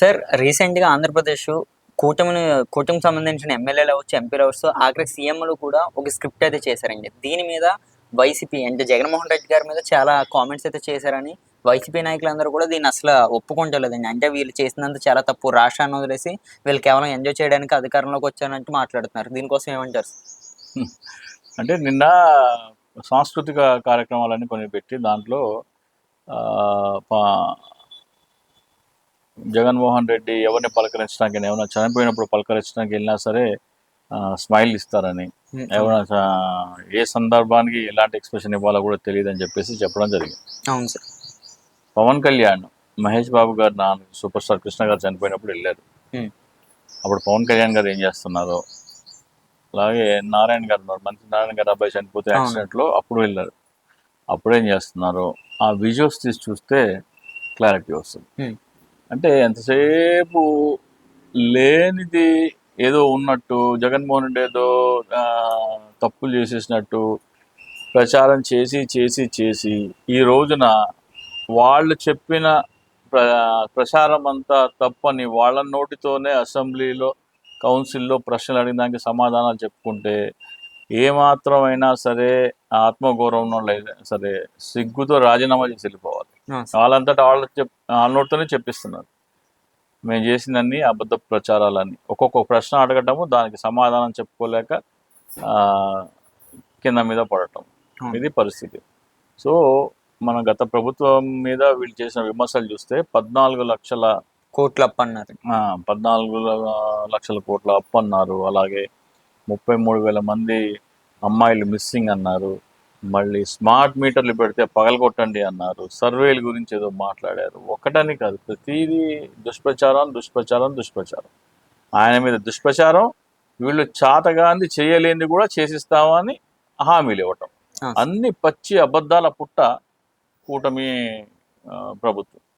Sir రీసెంట్గా ఆంధ్రప్రదేశ్ కూటమిని కూటమికి సంబంధించిన ఎమ్మెల్యేలు అవ్వచ్చు ఎంపీలు అవ్వచ్చు ఆఖరి సీఎంలు కూడా ఒక స్క్రిప్ట్ అయితే చేశారండి. దీని మీద వైసీపీ అంటే జగన్మోహన్ రెడ్డి గారి మీద చాలా కామెంట్స్ అయితే చేశారని వైసీపీ నాయకులందరూ కూడా దీన్ని అసలు ఒప్పుకుంటలేదండి. అంటే వీళ్ళు చేసినంత చాలా తప్పు. రాష్ట్రాన్ని వదిలేసి వీళ్ళు కేవలం ఎంజాయ్ చేయడానికి అధికారంలోకి వచ్చారంటూ మాట్లాడుతున్నారు. దీనికోసం ఏమంటారు అంటే నిన్న సాంస్కృతిక కార్యక్రమాలన్నీ కొన్ని పెట్టి దాంట్లో పా- జగన్మోహన్ రెడ్డి ఎవరిని పలకరించడానికి ఏమైనా చనిపోయినప్పుడు పలకరించడానికి వెళ్ళినా సరే స్మైల్ ఇస్తారని. ఎవరైనా ఏ సందర్భానికి ఎలాంటి ఎక్స్ప్రెషన్ ఇవ్వాలో కూడా తెలియదని చెప్పేసి చెప్పడం జరిగింది. అవును సార్. పవన్ కళ్యాణ్ మహేష్ బాబు గారు నాన్న సూపర్ స్టార్ కృష్ణ గారు చనిపోయినప్పుడు వెళ్ళారు. అప్పుడు పవన్ కళ్యాణ్ గారు ఏం చేస్తున్నారు అలాగే నారాయణ గారు ఉన్నారు. మంత్రి నారాయణ గారు అబ్బాయి చనిపోతే అవును. యాక్సిడెంట్లో అప్పుడు వెళ్ళారు. అప్పుడు ఏం చేస్తున్నారు ఆ విజువల్స్ తీసి చూస్తే క్లారిటీ వస్తుంది. అంటే ఎంతసేపు లేనిది ఏదో ఉన్నట్టు జగన్మోహన్ రెడ్డి ఏదో తప్పులు చేసేసినట్టు ప్రచారం చేసి చేసి చేసి ఈ రోజున వాళ్ళు చెప్పిన ప్ర ప్రచారం అంతా తప్పని వాళ్ళ నోటితోనే అసెంబ్లీలో కౌన్సిల్లో ప్రశ్నలు అడిగిన సమాధానాలు చెప్పుకుంటే ఏమాత్రమైనా సరే ఆత్మగౌరవం లేదు సరే సిగ్గుతో రాజీనామా చేసి వెళ్ళిపోవాలి. వాళ్ళంతటా వాళ్ళు చెప్ వాళ్ళ నోటితోనే చెప్పిస్తున్నారు. మేము చేసినన్ని అబద్ధ ప్రచారాలన్నీ. ఒక్కొక్క ప్రశ్న అడగటము దానికి సమాధానం చెప్పుకోలేక ఆ, కింద మీద పడటం. ఇది పరిస్థితి. సో మన గత ప్రభుత్వం మీద వీళ్ళు చేసిన విమర్శలు చూస్తే పద్నాలుగు లక్షల కోట్లు అప్పు అన్నారు. పద్నాలుగు లక్షల కోట్ల అప్పు అన్నారు. అలాగే ముప్పై మూడు వేల మంది అమ్మాయిలు మిస్సింగ్ అన్నారు. మళ్ళీ స్మార్ట్ మీటర్లు పెడితే పగలగొట్టండి అన్నారు. సర్వేల గురించి ఏదో మాట్లాడారు. ఒకటని కాదు ప్రతిదీ దుష్ప్రచారం దుష్ప్రచారం దుష్ప్రచారం. ఆయన మీద దుష్ప్రచారం వీళ్ళు చాతగాంది చేయలేనిది కూడా చేసిస్తామని హామీలు ఇవ్వటం. అన్ని పచ్చి అబద్ధాల పుట్ట కూటమి ప్రభుత్వం.